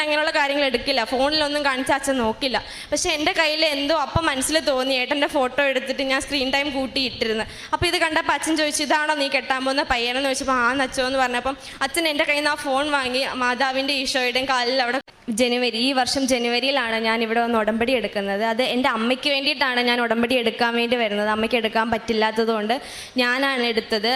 അങ്ങനെയുള്ള കാര്യങ്ങൾ എടുക്കില്ല. ഫോണിലൊന്നും കാണിച്ച അച്ഛൻ നോക്കില്ല. പക്ഷെ എന്റെ കയ്യിൽ എന്തോ അപ്പം മനസ്സിൽ തോന്നി. ഏട്ടന്റെ ഫോട്ടോ എടുത്തിട്ട് ഞാൻ സ്ക്രീൻ ടൈം കൂട്ടിയിട്ടിരുന്നു. അപ്പോൾ ഇത് കണ്ടപ്പോൾ അച്ഛൻ ചോദിച്ചു ഇതാണോ നീ കെട്ടാൻ പോകുന്ന പയ്യനെന്ന്? ചോദിച്ചപ്പോൾ ആ നച്ചോ എന്ന് പറഞ്ഞപ്പം അച്ഛൻ എന്റെ കയ്യിൽ നിന്ന് ആ ഫോൺ വാങ്ങി. മാതാവിന്റെ ഈശോയുടെയും കാലിൽ അവിടെ ജനുവരി ഈ വർഷം ജനുവരിയിലാണ് ഞാൻ ഇവിടെ വന്ന് ഉടമ്പടി എടുക്കുന്നത്. അത് എന്റെ അമ്മയ്ക്ക് വേണ്ടിയിട്ടാണ് ഞാൻ ഉടമ്പടി എടുക്കാൻ വേണ്ടി വരുന്നത്. അമ്മയ്ക്ക് എടുക്കാൻ പറ്റില്ലാത്തതുകൊണ്ട് ഞാനാണ് എടുത്തത്.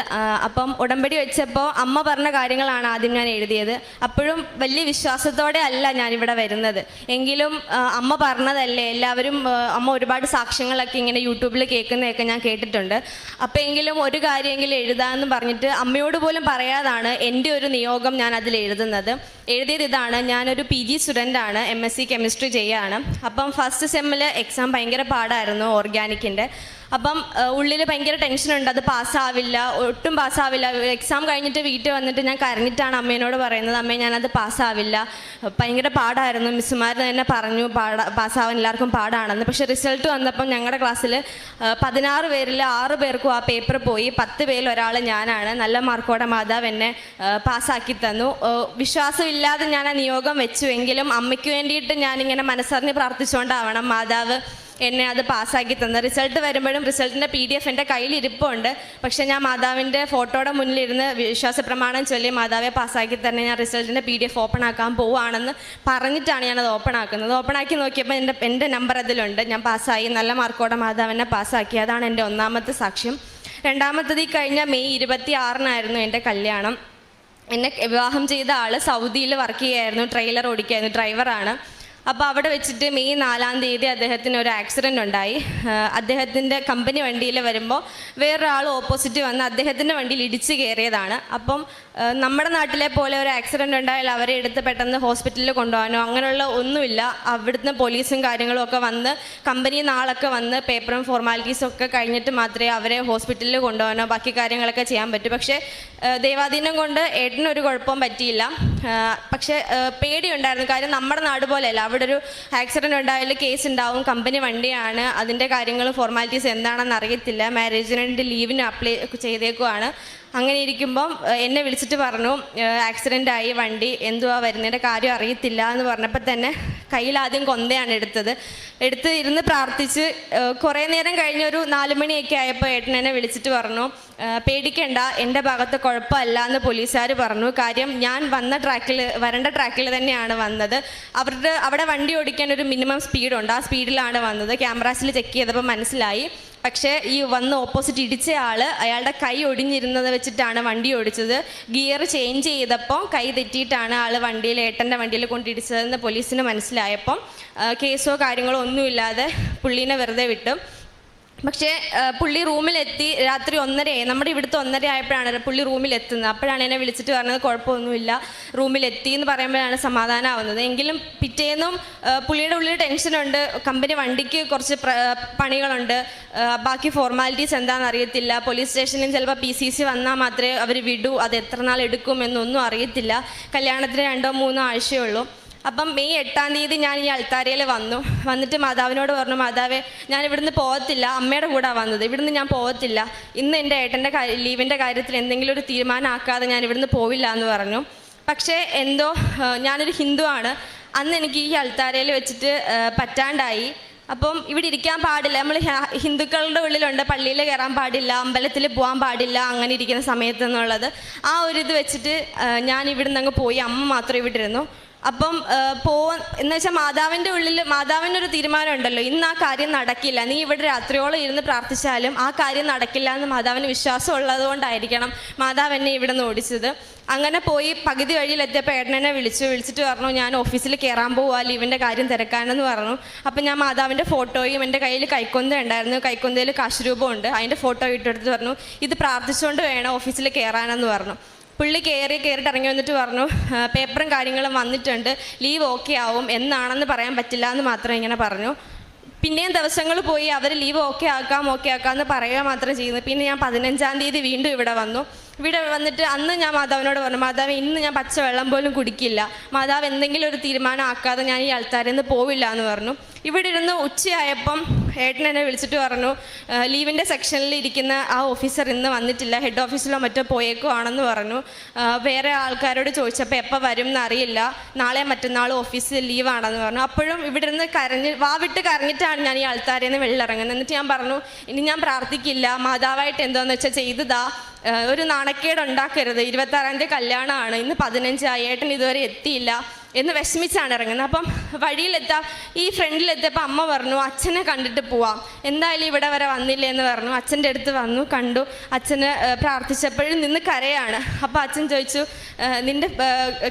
അപ്പം ഉടമ്പടി വെച്ചപ്പോൾ അമ്മ പറഞ്ഞ കാര്യങ്ങളാണ് ആദ്യം ഞാൻ എഴുതിയത്. അപ്പോഴും വലിയ വിശ്വാസത്തോടെ അല്ല ഞാനിവിടെ വരുന്നത്. എങ്കിലും അമ്മ പറഞ്ഞതല്ലേ എല്ലാവരും അമ്മ ഒരുപാട് സാക്ഷ്യങ്ങളൊക്കെ ഇങ്ങനെ യൂട്യൂബിൽ കേൾക്കുന്നതൊക്കെ ഞാൻ കേട്ടിട്ടുണ്ട്. അപ്പോൾ എങ്കിലും ഒരു കാര്യമെങ്കിലും എഴുതാമെന്ന് പറഞ്ഞിട്ട് അമ്മയോട് പോലും പറയാതാണ് എന്റെ ഒരു നിയോഗം ഞാൻ അതിൽ എഴുതുന്നത്. എഴുതിയത് ഇതാണ്. ഞാനൊരു പി ജി സ്റ്റുഡന്റാണ് എം എസ് സി കെമിസ്ട്രി ചെയ്യാണ്. അപ്പം ഫസ്റ്റ് സെമ്മിൽ എക്സാം ഭയങ്കര പാടായിരുന്നു ഓർഗാനിക്കിന്റെ അപ്പം ഉള്ളിൽ ഭയങ്കര ടെൻഷനുണ്ട്. അത് പാസ്സാവില്ല. ഒട്ടും പാസ്സാവില്ല. എക്സാം കഴിഞ്ഞിട്ട് വീട്ടിൽ വന്നിട്ട് ഞാൻ കരഞ്ഞിട്ടാണ് അമ്മേനോട് പറയുന്നത്. അമ്മേ ഞാനത് പാസ്സാവില്ല. ഭയങ്കര പാടായിരുന്നു. മിസ്സുമാർ തന്നെ പറഞ്ഞു പാടാ പാസ്സാവാൻ എല്ലാവർക്കും പാടാണെന്ന്. പക്ഷേ റിസൾട്ട് വന്നപ്പം ഞങ്ങളുടെ ക്ലാസ്സിൽ പതിനാറ് പേരിൽ ആറ് പേർക്കും ആ പേപ്പർ പോയി. പത്ത് പേരിൽ ഒരാൾ ഞാനാണ്. നല്ല മാർക്കോടെ മാതാവ് എന്നെ പാസ്സാക്കി തന്നു. വിശ്വാസമില്ലാതെ ഞാൻ ആ നിയോഗം വെച്ചു. എങ്കിലും അമ്മയ്ക്ക് വേണ്ടിയിട്ട് ഞാനിങ്ങനെ മനസ്സറിഞ്ഞ് പ്രാർത്ഥിച്ചുകൊണ്ടാവണം മാതാവ് എന്നെ അത് പാസ്സാക്കി തന്നത് റിസൾട്ട് വരുമ്പോഴും റിസൾട്ടിന്റെ പി ഡി എഫ് എന്റെ കയ്യിൽ ഇരിപ്പുണ്ട്. പക്ഷേ ഞാൻ മാതാവിന്റെ ഫോട്ടോയുടെ മുന്നിലിരുന്ന് വിശ്വാസ പ്രമാണം ചൊല്ലി മാതാവെ പാസ്സാക്കി തന്നെ ഞാൻ റിസൾട്ടിന്റെ പി ഡി എഫ് ഓപ്പൺ ആക്കാൻ പോവുകയാണെന്ന് പറഞ്ഞിട്ടാണ് ഞാനത് ഓപ്പൺ ആക്കുന്നത്. ഓപ്പൺ ആക്കി നോക്കിയപ്പോൾ എന്റെ എന്റെ നമ്പർ അതിലുണ്ട്. ഞാൻ പാസ്സായി. നല്ല മാർക്കോടെ മാതാവിനെ പാസ്സാക്കി. അതാണ് എന്റെ ഒന്നാമത്തെ സാക്ഷ്യം. രണ്ടാമത്തത് ഈ കഴിഞ്ഞ മെയ് ഇരുപത്തി ആറിനായിരുന്നു എന്റെ കല്യാണം. എന്നെ വിവാഹം ചെയ്ത ആൾ സൗദിയിൽ വർക്ക് ചെയ്യായിരുന്നു. ട്രെയിലർ ഓടിക്കായിരുന്നു. ഡ്രൈവറാണ് അപ്പോൾ അവിടെ വെച്ചിട്ട് മെയ് നാലാം തീയതി അദ്ദേഹത്തിന് ഒരു ആക്സിഡന്റ് ഉണ്ടായി. അദ്ദേഹത്തിന്റെ കമ്പനി വണ്ടിയിൽ വരുമ്പോൾ വേറൊരാൾ ഓപ്പോസിറ്റ് വന്ന് അദ്ദേഹത്തിന്റെ വണ്ടിയിൽ ഇടിച്ച് കയറിയതാണ്. അപ്പം നമ്മുടെ നാട്ടിലെ പോലെ ഒരു ആക്സിഡന്റ് ഉണ്ടായാൽ അവരെ എടുത്ത് പെട്ടെന്ന് ഹോസ്പിറ്റലിൽ കൊണ്ടുപോകാനോ അങ്ങനെയുള്ള ഒന്നുമില്ല. അവിടുന്ന് പോലീസും കാര്യങ്ങളും ഒക്കെ വന്ന് കമ്പനി നാളൊക്കെ വന്ന് പേപ്പറും ഫോർമാലിറ്റീസും ഒക്കെ കഴിഞ്ഞിട്ട് മാത്രമേ അവരെ ഹോസ്പിറ്റലിൽ കൊണ്ടുപോകാനോ ബാക്കി കാര്യങ്ങളൊക്കെ ചെയ്യാൻ പറ്റൂ. പക്ഷേ ദൈവാധീനം കൊണ്ട് ഏട്ടനൊരു കുഴപ്പവും പറ്റിയില്ല. പക്ഷേ പേടിയുണ്ടായിരുന്നു. കാര്യം നമ്മുടെ നാട് പോലെയല്ല. അവിടെ ഒരു ആക്സിഡന്റ് ഉണ്ടായാലും കേസ് ഉണ്ടാവും. കമ്പനി വണ്ടിയാണ്. അതിന്റെ കാര്യങ്ങൾ ഫോർമാലിറ്റീസ് എന്താണെന്ന് അറിയത്തില്ല. മാരേജിന് വേണ്ടി ലീവിന് അപ്ലൈ ചെയ്തേക്കുവാണ്. അങ്ങനെ ഇരിക്കുമ്പം എന്നെ വിളിച്ചിട്ട് പറഞ്ഞു ആക്സിഡന്റ് ആയി വണ്ടി എന്തുവാ വരുന്നതിന്റെ കാര്യം അറിയത്തില്ല എന്ന് പറഞ്ഞപ്പോൾ തന്നെ കയ്യിൽ ആദ്യം കൊന്തയാണ് എടുത്തത്. എടുത്ത് ഇരുന്ന് പ്രാർത്ഥിച്ച് കുറേ നേരം കഴിഞ്ഞ് ഒരു നാല് മണിയൊക്കെ ആയപ്പോൾ ഏട്ടൻ എന്നെ വിളിച്ചിട്ട് പറഞ്ഞു പേടിക്കണ്ട എന്റെ ഭാഗത്ത് കുഴപ്പമല്ല എന്ന് പോലീസുകാർ പറഞ്ഞു. കാര്യം ഞാൻ വന്ന ട്രാക്കിൽ വരേണ്ട ട്രാക്കിൽ തന്നെയാണ് വന്നത്. അവരുടെ അവിടെ വണ്ടി ഓടിക്കാൻ ഒരു മിനിമം സ്പീഡുണ്ട് ആ സ്പീഡിലാണ് വന്നത്. ക്യാമറാസിൽ ചെക്ക് ചെയ്തപ്പോൾ മനസ്സിലായി. പക്ഷേ ഈ വന്ന് ഓപ്പോസിറ്റ് ഇടിച്ച ആൾ അയാളുടെ കൈ ഒടിഞ്ഞിരുന്നത് വെച്ചിട്ടാണ് വണ്ടി ഓടിച്ചത്. ഗിയർ ചേഞ്ച് ചെയ്തപ്പോൾ കൈ തെറ്റിയിട്ടാണ് ആൾ വണ്ടിയിൽ ഏട്ടന്റെ വണ്ടിയിൽ കൊണ്ടിടിച്ചതെന്ന് പോലീസിന് മനസ്സിലായപ്പം കേസോ കാര്യങ്ങളോ ഒന്നുമില്ലാതെ പുള്ളീനെ വെറുതെ വിട്ടു. പക്ഷേ പുള്ളി റൂമിലെത്തി രാത്രി ഒന്നരയായി നമ്മുടെ ഇവിടുത്തെ ഒന്നര ആയപ്പോഴാണ് പുള്ളി റൂമിലെത്തുന്നത്. അപ്പോഴാണ് എന്നെ വിളിച്ചിട്ട് പറഞ്ഞത് കുഴപ്പമൊന്നുമില്ല റൂമിലെത്തി എന്ന് പറയുമ്പോഴാണ് സമാധാനമാവുന്നത് എങ്കിലും പിറ്റേന്നും പുള്ളിയുടെ ഉള്ളിൽ ടെൻഷനുണ്ട്. കമ്പനി വണ്ടിക്ക് കുറച്ച് പണികളുണ്ട്. ബാക്കി ഫോർമാലിറ്റീസ് എന്താണെന്ന് അറിയത്തില്ല. പോലീസ് സ്റ്റേഷനിൽ ചിലപ്പോൾ പി സി സി വന്നാൽ മാത്രമേ അവർ വിടൂ. അത് എത്ര നാൾ എടുക്കും എന്നൊന്നും അറിയത്തില്ല. കല്യാണത്തിന് രണ്ടോ മൂന്നോ ആഴ്ചയേ ഉള്ളൂ. അപ്പം മെയ് എട്ടാം തീയതി ഞാൻ ഈ അൾത്താരയിൽ വന്നു. വന്നിട്ട് മാതാവിനോട് പറഞ്ഞു മാതാവേ ഞാൻ ഇവിടുന്ന് പോകത്തില്ല. അമ്മയുടെ കൂടെ വന്നത്. ഇവിടുന്ന് ഞാൻ പോകത്തില്ല. ഇന്ന് എന്റെ ഏട്ടന്റെ ലീവിന്റെ കാര്യത്തിൽ എന്തെങ്കിലും ഒരു തീരുമാനമാക്കാതെ ഞാൻ ഇവിടുന്ന് പോവില്ല എന്ന് പറഞ്ഞു. പക്ഷേ എന്തോ ഞാനൊരു ഹിന്ദുവാണ്. അന്ന് എനിക്ക് ഈ അൾത്താരയിൽ വെച്ചിട്ട് പറ്റാണ്ടായി. അപ്പം ഇവിടെ ഇരിക്കാൻ പാടില്ല. നമ്മൾ ഹിന്ദുക്കളുടെ ഉള്ളിലുണ്ട്. പള്ളിയിൽ കയറാൻ പാടില്ല. അമ്പലത്തിൽ പോകാൻ പാടില്ല. അങ്ങനെ ഇരിക്കുന്ന സമയത്ത് എന്നുള്ളത്. ആ ഒരു ഇത് വെച്ചിട്ട് ഞാൻ ഇവിടുന്ന് അങ്ങ് പോയി. അമ്മ മാത്രം ഇവിടെ ഇരുന്നു. അപ്പം പോ എന്ന് വെച്ചാൽ മാതാവിന്റെ ഉള്ളിൽ മാതാവിന്റെ ഒരു തീരുമാനം ഉണ്ടല്ലോ ഇന്ന് ആ കാര്യം നടക്കില്ല. നീ ഇവിടെ രാത്രിയോളം ഇരുന്ന് പ്രാർത്ഥിച്ചാലും ആ കാര്യം നടക്കില്ല എന്ന് മാതാവിന് വിശ്വാസം ഉള്ളത് കൊണ്ടായിരിക്കണം മാതാവ് എന്നെ ഇവിടെ നിന്ന് ഓടിച്ചത്. അങ്ങനെ പോയി പകുതി വഴിയിലെത്തിയപ്പോൾ ഏട്ടനെന്നെ വിളിച്ചു. വിളിച്ചിട്ട് പറഞ്ഞു ഞാൻ ഓഫീസിൽ കയറാൻ പോവാ ലീവിന്റെ കാര്യം തിരക്കാനെന്ന് പറഞ്ഞു. അപ്പം ഞാൻ മാതാവിന്റെ ഫോട്ടോയും എന്റെ കയ്യിൽ കൈക്കൊന്ത ഉണ്ടായിരുന്നു. കൈക്കൊന്തയിൽ കാശ് രൂപമുണ്ട്. അതിന്റെ ഫോട്ടോ ഇട്ടെടുത്ത് പറഞ്ഞു ഇത് പ്രാർത്ഥിച്ചുകൊണ്ട് വേണം ഓഫീസിൽ കയറാനെന്ന് പറഞ്ഞു. പുള്ളി കയറി കയറിയിട്ട് ഇറങ്ങി വന്നിട്ട് പറഞ്ഞു പേപ്പറും കാര്യങ്ങളും വന്നിട്ടുണ്ട്. ലീവ് ഓക്കെ ആവും. എന്നാണെന്ന് പറയാൻ പറ്റില്ല എന്ന് മാത്രം ഇങ്ങനെ പറഞ്ഞു. പിന്നെയും ദിവസങ്ങൾ പോയി. അവർ ലീവ് ഓക്കെ ആക്കാം ഓക്കെ ആക്കാം എന്ന് പറയുക മാത്രം ചെയ്യുന്നു. പിന്നെ ഞാൻ പതിനഞ്ചാം തീയതി വീണ്ടും ഇവിടെ വന്നു. ഇവിടെ വന്നിട്ട് അന്ന് ഞാൻ മാതാവിനോട് പറഞ്ഞു മാതാവ് ഇന്ന് ഞാൻ പച്ചവെള്ളം പോലും കുടിക്കില്ല. മാതാവ് എന്തെങ്കിലും ഒരു തീരുമാനം ആക്കാതെ ഞാൻ ഈ ആൾക്കാരിൽ നിന്ന് പോവില്ല എന്ന് പറഞ്ഞു. ഇവിടെ ഇരുന്ന് ഉച്ചയായപ്പം ഏട്ടൻ എന്നെ വിളിച്ചിട്ട് പറഞ്ഞു ലീവിന്റെ സെക്ഷനിൽ ഇരിക്കുന്ന ആ ഓഫീസർ ഇന്ന് വന്നിട്ടില്ല ഹെഡ് ഓഫീസിലോ മറ്റോ പോയേക്കുവാണെന്ന് പറഞ്ഞു. വേറെ ആൾക്കാരോട് ചോദിച്ചപ്പോൾ എപ്പോൾ വരും എന്നറിയില്ല നാളെ മറ്റന്നാൾ ഓഫീസിൽ ലീവാണെന്ന് പറഞ്ഞു. അപ്പോഴും ഇവിടെ നിന്ന് കരഞ്ഞ് വാവിട്ട് കരഞ്ഞിട്ടാണ് ഞാൻ ഈ ആൾക്കാരെ നിന്ന് വെള്ളിറങ്ങുന്നത് എന്നിട്ട് ഞാൻ പറഞ്ഞു ഇനി ഞാൻ പ്രാർത്ഥിക്കില്ല മാതാവായിട്ട് എന്താണെന്ന് വെച്ചാൽ ചെയ്തതാ. ഒരു നാണക്കേട് ഉണ്ടാക്കരുത് ഇരുപത്താറാം തീയതി കല്യാണമാണ്. ഇന്ന് പതിനഞ്ചായി ഏട്ടൻ ഇതുവരെ എത്തിയില്ല. എന്ന് വിഷമിച്ചാണ് ഇറങ്ങുന്നത്. അപ്പം വഴിയിലെത്താം ഈ ഫ്രണ്ടിലെത്തിയപ്പോൾ അമ്മ പറഞ്ഞു അച്ഛനെ കണ്ടിട്ട് പോവാം. എന്തായാലും ഇവിടെ വരെ വന്നില്ലേ എന്ന് പറഞ്ഞു. അച്ഛന്റെ അടുത്ത് വന്നു കണ്ടു. അച്ഛന് പ്രാർത്ഥിച്ചപ്പോഴും നിന്ന് കരയാണ്. അപ്പോൾ അച്ഛൻ ചോദിച്ചു നിന്റെ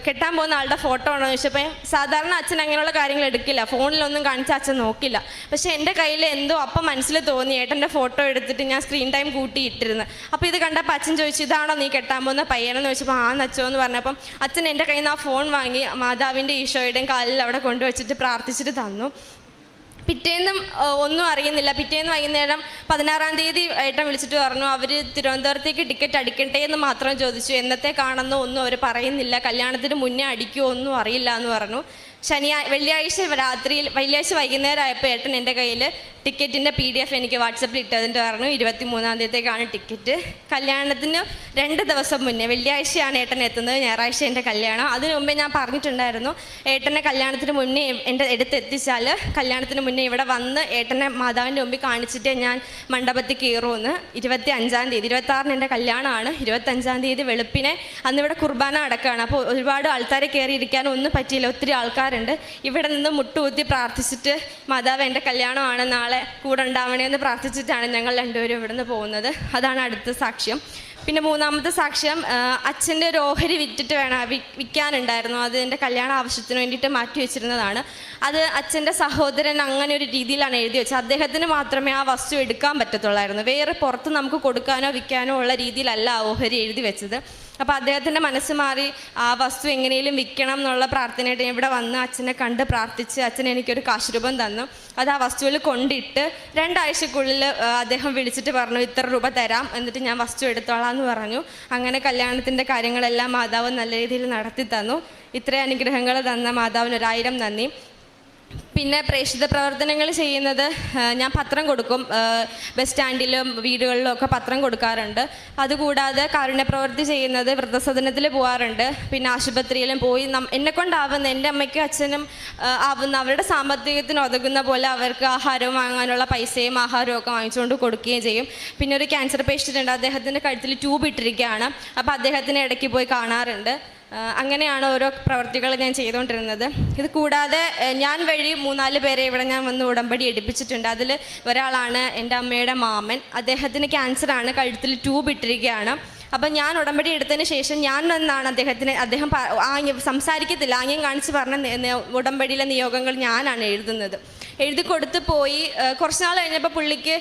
കെട്ടാൻ പോകുന്ന ആളുടെ ഫോട്ടോ ആണോ? ചോദിച്ചപ്പോൾ സാധാരണ അച്ഛൻ അങ്ങനെയുള്ള കാര്യങ്ങൾ എടുക്കില്ല. ഫോണിലൊന്നും കാണിച്ച് അച്ഛൻ നോക്കില്ല. പക്ഷേ എന്റെ കയ്യിൽ എന്തോ അപ്പം മനസ്സിൽ തോന്നി. ഏട്ടന്റെ ഫോട്ടോ എടുത്തിട്ട് ഞാൻ സ്ക്രീൻ ടൈം കൂട്ടിയിട്ടിരുന്നു അപ്പോൾ ഇത് കണ്ടപ്പോൾ അച്ഛൻ ചോദിച്ചു ഇതാണോ നീ കെട്ടാൻ പോകുന്ന പയ്യനെന്ന്? ചോദിച്ചപ്പോൾ ആ നച്ചോ എന്ന് പറഞ്ഞപ്പം അച്ഛൻ എന്റെ കയ്യിൽ നിന്ന് ആ ഫോൺ വാങ്ങി മാതാവിന്റെ ഈശോയുടെയും കാലിൽ അവിടെ കൊണ്ടുവച്ചിട്ട് പ്രാർത്ഥിച്ചിട്ട് തന്നു. പിറ്റേന്നും ഒന്നും അറിയുന്നില്ല. പിറ്റേന്ന് വൈകുന്നേരം പതിനാറാം തീയതി ഏട്ടൻ വിളിച്ചിട്ട് പറഞ്ഞു അവർ തിരുവനന്തപുരത്തേക്ക് ടിക്കറ്റ് അടിക്കട്ടെ എന്ന് മാത്രം ചോദിച്ചു. എന്നത്തെ കാണുന്നോ ഒന്നും അവർ പറയുന്നില്ല. കല്യാണത്തിന് മുന്നേ അടിക്കുമോ ഒന്നും അറിയില്ല എന്ന് പറഞ്ഞു. ശനിയാ വെള്ളിയാഴ്ച രാത്രിയിൽ വെള്ളിയാഴ്ച വൈകുന്നേരം ആയപ്പോൾ ഏട്ടൻ എന്റെ കയ്യിൽ ടിക്കറ്റിന്റെ പി ഡി എഫ് എനിക്ക് വാട്സപ്പിൽ ഇട്ടതിന്റെ പറഞ്ഞു ഇരുപത്തി മൂന്നാം തീയതിക്കാണ് ടിക്കറ്റ്. കല്യാണത്തിന് രണ്ട് ദിവസം മുന്നേ വെള്ളിയാഴ്ചയാണ് ഏട്ടൻ എത്തുന്നത് ഞായറാഴ്ച എന്റെ കല്യാണം. അതിനു മുമ്പേ ഞാൻ പറഞ്ഞിട്ടുണ്ടായിരുന്നു ഏട്ടനെ കല്യാണത്തിന് മുന്നേ എന്റെ എടുത്ത് എത്തിച്ചാൽ കല്യാണത്തിന് മുന്നേ ഇവിടെ വന്ന് ഏട്ടനെ മാതാവിന്റെ മുമ്പിൽ കാണിച്ചിട്ട് ഞാൻ മണ്ഡപത്തിൽ കയറുമെന്ന്. ഇരുപത്തി അഞ്ചാം തീയതി ഇരുപത്താറിന് എന്റെ കല്യാണമാണ്. ഇരുപത്തഞ്ചാം തീയതി വെളുപ്പിനെ അന്ന് ഇവിടെ കുർബാന അടക്കമാണ് അപ്പോൾ ഒരുപാട് ആൾക്കാരെ കയറി ഇരിക്കാൻ ഒന്നും പറ്റിയില്ല ഒത്തിരി ആൾക്കാരുണ്ട്. ഇവിടെ നിന്ന് മുട്ടുകുത്തി പ്രാർത്ഥിച്ചിട്ട് മാതാവ് എന്റെ കല്യാണമാണ് നാളെ കൂടെ ഉണ്ടാവണേ എന്ന് പ്രാർത്ഥിച്ചിട്ടാണ് ഞങ്ങൾ രണ്ടുപേരും ഇവിടുന്ന് പോകുന്നത്. അതാണ് അടുത്ത സാക്ഷ്യം. പിന്നെ മൂന്നാമത്തെ സാക്ഷ്യം അച്ഛന്റെ ഒരു ഓഹരി വിറ്റിട്ട് വേണം വിൽക്കാനുണ്ടായിരുന്നു. അത് എന്റെ കല്യാണ ആവശ്യത്തിന് വേണ്ടിയിട്ട് മാറ്റി വെച്ചിരുന്നതാണ്. അത് അച്ഛന്റെ സഹോദരൻ അങ്ങനെ ഒരു രീതിയിലാണ് എഴുതി വെച്ചത്. അദ്ദേഹത്തിന് മാത്രമേ ആ വസ്തു എടുക്കാൻ പറ്റത്തുള്ളായിരുന്നു. വേറെ പുറത്ത് നമുക്ക് കൊടുക്കാനോ വിൽക്കാനോ ഉള്ള രീതിയിലല്ല ഓഹരി എഴുതി വെച്ചത്. അപ്പോൾ അദ്ദേഹത്തിന്റെ മനസ്സ് മാറി ആ വസ്തു എങ്ങനെയും വിൽക്കണം എന്നുള്ള പ്രാർത്ഥനയായിട്ട് ഇവിടെ വന്ന് അച്ഛനെ കണ്ട് പ്രാർത്ഥിച്ച് അച്ഛൻ എനിക്കൊരു കാശുരൂപം തന്നു. അത് ആ വസ്തുവിൽ കൊണ്ടിട്ട് രണ്ടാഴ്ചക്കുള്ളിൽ അദ്ദേഹം വിളിച്ചിട്ട് പറഞ്ഞു ഇത്ര രൂപ തരാം എന്നിട്ട് ഞാൻ വസ്തു എടുത്തോളാം എന്ന് പറഞ്ഞു. അങ്ങനെ കല്യാണത്തിന്റെ കാര്യങ്ങളെല്ലാം മാതാവ് നല്ല രീതിയിൽ നടത്തി തന്നു. ഇത്രയും അനുഗ്രഹങ്ങൾ തന്ന മാതാവിന് ഒരായിരം നന്ദി. പിന്നെ പ്രേക്ഷിത പ്രവർത്തനങ്ങൾ ചെയ്യുന്നത് ഞാൻ പത്രം കൊടുക്കും. ബസ് സ്റ്റാൻഡിലും വീടുകളിലും ഒക്കെ പത്രം കൊടുക്കാറുണ്ട്. അതുകൂടാതെ കാരുണ്യപ്രവർത്തി ചെയ്യുന്നത് വൃദ്ധസദനത്തിൽ പോകാറുണ്ട് പിന്നെ ആശുപത്രിയിലും പോയി എന്നെ കൊണ്ടാവുന്ന എന്റെ അമ്മയ്ക്കും അച്ഛനും ആവുന്ന അവരുടെ സാമ്പത്തികത്തിന് ഒതുങ്ങുന്ന പോലെ അവർക്ക് ആഹാരം വാങ്ങാനുള്ള പൈസയും ആഹാരവും ഒക്കെ വാങ്ങിച്ചുകൊണ്ട് കൊടുക്കുകയും ചെയ്യും. പിന്നെ ഒരു ക്യാൻസർ പേഷ്യന്റ് ഉണ്ട്. അദ്ദേഹത്തിന്റെ കഴുത്തിൽ ട്യൂബ് ഇട്ടിരിക്കുകയാണ്. അപ്പോൾ അദ്ദേഹത്തിന് ഇടയ്ക്ക് പോയി കാണാറുണ്ട്. അങ്ങനെയാണ് ഓരോ പ്രവർത്തികൾ ഞാൻ ചെയ്തുകൊണ്ടിരുന്നത്. ഇത് കൂടാതെ ഞാൻ വഴി മൂന്നാൽ പേരെ ഇവിടെ ഞാൻ വന്ന് ഉടമ്പടി എടുപ്പിച്ചിട്ടുണ്ട്. അതിൽ ഒരാളാണ് എന്റെ അമ്മയുടെ മാമൻ. അദ്ദേഹത്തിന് ക്യാൻസറാണ് കഴുത്തിൽ ട്യൂബ് ഇട്ടിരിക്കുകയാണ്. അപ്പം ഞാൻ ഉടമ്പടി എടുത്തതിന് ശേഷം ഞാൻ എന്നാണ് അദ്ദേഹത്തിന് അദ്ദേഹം സംസാരിക്കത്തില്ല. ആംഗ്യം കാണിച്ച് പറഞ്ഞ ഉടമ്പടിയിലെ നിയോഗങ്ങൾ ഞാനാണ് എഴുതുന്നത്. എഴുതി കൊടുത്ത് പോയി. കുറച്ച് നാൾ കഴിഞ്ഞപ്പോൾ പുള്ളിക്ക്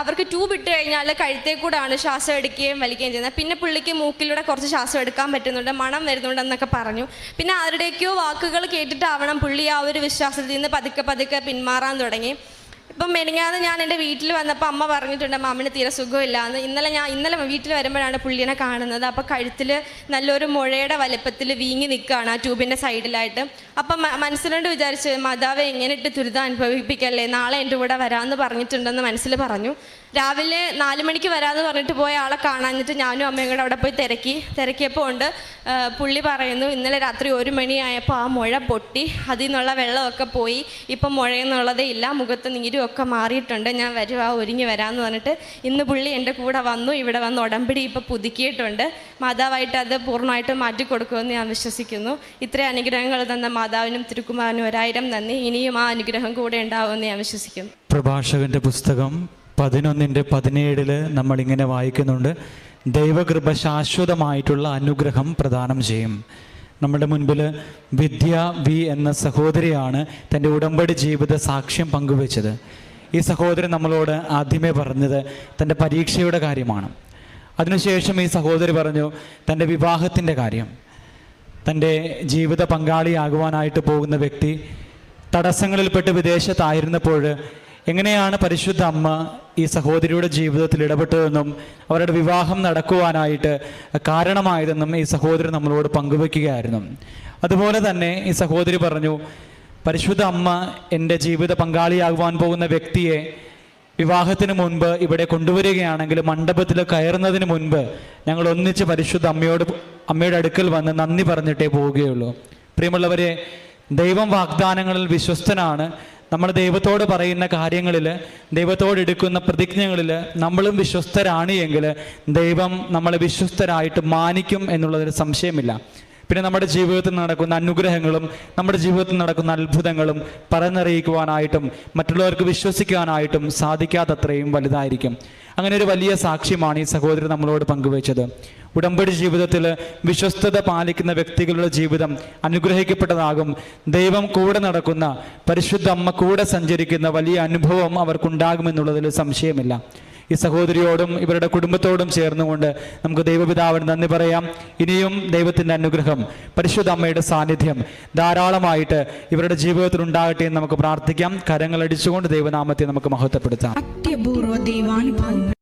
അവർക്ക് ട്യൂബ് ഇട്ട് കഴിഞ്ഞാൽ കഴുത്തേ കൂടാണ് ശ്വാസം എടുക്കുകയും വലിക്കുകയും ചെയ്യുന്നത്. പിന്നെ പുള്ളിക്ക് മൂക്കിലൂടെ കുറച്ച് ശ്വാസം എടുക്കാൻ പറ്റുന്നുണ്ട് മണം വരുന്നുണ്ട് എന്നൊക്കെ പറഞ്ഞു. പിന്നെ ആരുടെയൊക്കെയോ വാക്കുകൾ കേട്ടിട്ടാവണം പുള്ളി ആ ഒരു വിശ്വാസത്തിൽ നിന്ന് പതുക്കെ പതുക്കെ പിന്മാറാൻ തുടങ്ങി. ഇപ്പം മെനിങ്ങാന്ന് ഞാൻ എന്റെ വീട്ടിൽ വന്നപ്പോൾ അമ്മ പറഞ്ഞിട്ടുണ്ട് മാമിന് തീരെ സുഖമില്ല എന്ന് ഇന്നലെ ഞാൻ ഇന്നലെ വീട്ടിൽ വരുമ്പോഴാണ് പുള്ളിനെ കാണുന്നത്. അപ്പോൾ കഴുത്തിൽ നല്ലൊരു മുഴയുടെ വലുപ്പത്തിൽ വീങ്ങി നിൽക്കുകയാണ് ആ ട്യൂബിന്റെ സൈഡിലായിട്ട്. അപ്പം മനസ്സിലോണ്ട് വിചാരിച്ച് മാതാവ് എങ്ങനെ ഇട്ട് ദുരിതം അനുഭവിപ്പിക്കല്ലേ? നാളെ എന്റെ കൂടെ വരാമെന്ന് പറഞ്ഞിട്ടുണ്ടെന്ന് മനസ്സിൽ പറഞ്ഞു. രാവിലെ നാല് മണിക്ക് വരാമെന്ന് പറഞ്ഞിട്ട് പോയ ആളെ കാണാഞ്ഞിട്ട് ഞാനും അമ്മയും കൂടെ അവിടെ പോയി തിരക്കി. തിരക്കിയപ്പോൾ ഉണ്ട് പുള്ളി പറയുന്നു ഇന്നലെ രാത്രി ഒരു മണിയായപ്പോൾ ആ മുഴ പൊട്ടി അതിൽ നിന്നുള്ള വെള്ളമൊക്കെ പോയി ഇപ്പം മുഴയെന്നുള്ളതേ ഇല്ല മുഖത്ത് നീരും ഒക്കെ മാറിയിട്ടുണ്ട് ഞാൻ വരുവാ ഒരുങ്ങി വരാമെന്ന് പറഞ്ഞിട്ട് ഇന്ന് പുള്ളി എന്റെ കൂടെ വന്നു ഇവിടെ വന്ന് ഉടമ്പടി ഇപ്പോൾ പുതുക്കിയിട്ടുണ്ട്. മാതാവായിട്ട് അത് പൂർണമായിട്ട് മാറ്റി കൊടുക്കുമെന്ന് ഞാൻ വിശ്വസിക്കുന്നു. ഇത്രയും അനുഗ്രഹങ്ങൾ തന്ന മാതാവിനും തിരുക്കുമാരനും ഒരായിരം നന്ദി. ഇനിയും ആ അനുഗ്രഹം കൂടെ ഉണ്ടാവുമെന്ന് ഞാൻ വിശ്വസിക്കുന്നു. പ്രഭാഷകന്റെ പുസ്തകം പതിനൊന്നിന്റെ പതിനേഴിൽ നമ്മളിങ്ങനെ വായിക്കുന്നുണ്ട്. ദൈവകൃപ ശാശ്വതമായിട്ടുള്ള അനുഗ്രഹം പ്രദാനം ചെയ്യും. നമ്മുടെ മുൻപിൽ വിദ്യ വി എന്ന സഹോദരിയാണ് തന്റെ ഉടമ്പടി ജീവിത സാക്ഷ്യം പങ്കുവച്ചത്. ഈ സഹോദരൻ നമ്മളോട് ആദ്യമേ പറഞ്ഞത് തന്റെ പരീക്ഷയുടെ കാര്യമാണ്. അതിനുശേഷം ഈ സഹോദരി പറഞ്ഞു തന്റെ വിവാഹത്തിന്റെ കാര്യം. തന്റെ ജീവിത പങ്കാളിയാകുവാനായിട്ട് പോകുന്ന വ്യക്തി തടസ്സങ്ങളിൽപ്പെട്ട് വിദേശത്തായിരുന്നപ്പോൾ എങ്ങനെയാണ് പരിശുദ്ധ അമ്മ ഈ സഹോദരിയുടെ ജീവിതത്തിൽ ഇടപെട്ടതെന്നും അവരുടെ വിവാഹം നടക്കുവാനായിട്ട് കാരണമായതെന്നും ഈ സഹോദരി നമ്മളോട് പങ്കുവെക്കുകയായിരുന്നു. അതുപോലെ തന്നെ ഈ സഹോദരി പറഞ്ഞു പരിശുദ്ധ അമ്മ എന്റെ ജീവിത പങ്കാളിയാകുവാൻ പോകുന്ന വ്യക്തിയെ വിവാഹത്തിന് മുൻപ് ഇവിടെ കൊണ്ടുവരികയാണെങ്കിൽ മണ്ഡപത്തിൽ കയറുന്നതിന് മുൻപ് ഞങ്ങൾ ഒന്നിച്ച് പരിശുദ്ധ അമ്മയോട് അമ്മയുടെ അടുക്കൽ വന്ന് നന്ദി പറഞ്ഞിട്ടേ പോവുകയുള്ളൂ. പ്രിയമുള്ളവരെ ദൈവം വാഗ്ദാനങ്ങളിൽ വിശ്വസ്തനാണ്. നമ്മൾ ദൈവത്തോട് പറയുന്ന കാര്യങ്ങളിൽ ദൈവത്തോട് എടുക്കുന്ന പ്രതിജ്ഞകളിൽ നമ്മളും വിശ്വസ്തരാണ് എങ്കിൽ ദൈവം നമ്മളെ വിശ്വസ്തരായിട്ട് മാനിക്കും എന്നുള്ളതിൽ സംശയമില്ല. പിന്നെ നമ്മുടെ ജീവിതത്തിൽ നടക്കുന്ന അനുഗ്രഹങ്ങളും നമ്മുടെ ജീവിതത്തിൽ നടക്കുന്ന അത്ഭുതങ്ങളും പറഞ്ഞറിയിക്കുവാനായിട്ടും മറ്റുള്ളവർക്ക് വിശ്വസിക്കാനായിട്ടും സാധിക്കാത്തത്രയും വലുതായിരിക്കും. അങ്ങനെ ഒരു വലിയ സാക്ഷ്യമാണ് ഈ സഹോദരൻ നമ്മളോട് പങ്കുവച്ചത്. ഉടമ്പടി ജീവിതത്തിൽ വിശ്വസ്തത പാലിക്കുന്ന വ്യക്തികളുടെ ജീവിതം അനുഗ്രഹിക്കപ്പെട്ടതാകും. ദൈവം കൂടെ നടക്കുന്ന പരിശുദ്ധ അമ്മ കൂടെ സഞ്ചരിക്കുന്ന വലിയ അനുഭവം അവർക്കുണ്ടാകുമെന്നുള്ളതിൽ സംശയമില്ല. ഈ സഹോദരിയോടും ഇവരുടെ കുടുംബത്തോടും ചേർന്നുകൊണ്ട് നമുക്ക് ദൈവപിതാവിന് നന്ദി പറയാം. ഇനിയും ദൈവത്തിന്റെ അനുഗ്രഹം പരിശുദ്ധ അമ്മയുടെ സാന്നിധ്യം ധാരാളമായിട്ട് ഇവരുടെ ജീവിതത്തിൽ ഉണ്ടാകട്ടെ എന്ന് നമുക്ക് പ്രാർത്ഥിക്കാം. കരങ്ങൾ അടിച്ചുകൊണ്ട് ദൈവനാമത്തെ നമുക്ക് മഹത്വപ്പെടുത്താം. അത്യപൂർവ ദൈവാനുഭവങ്ങൾ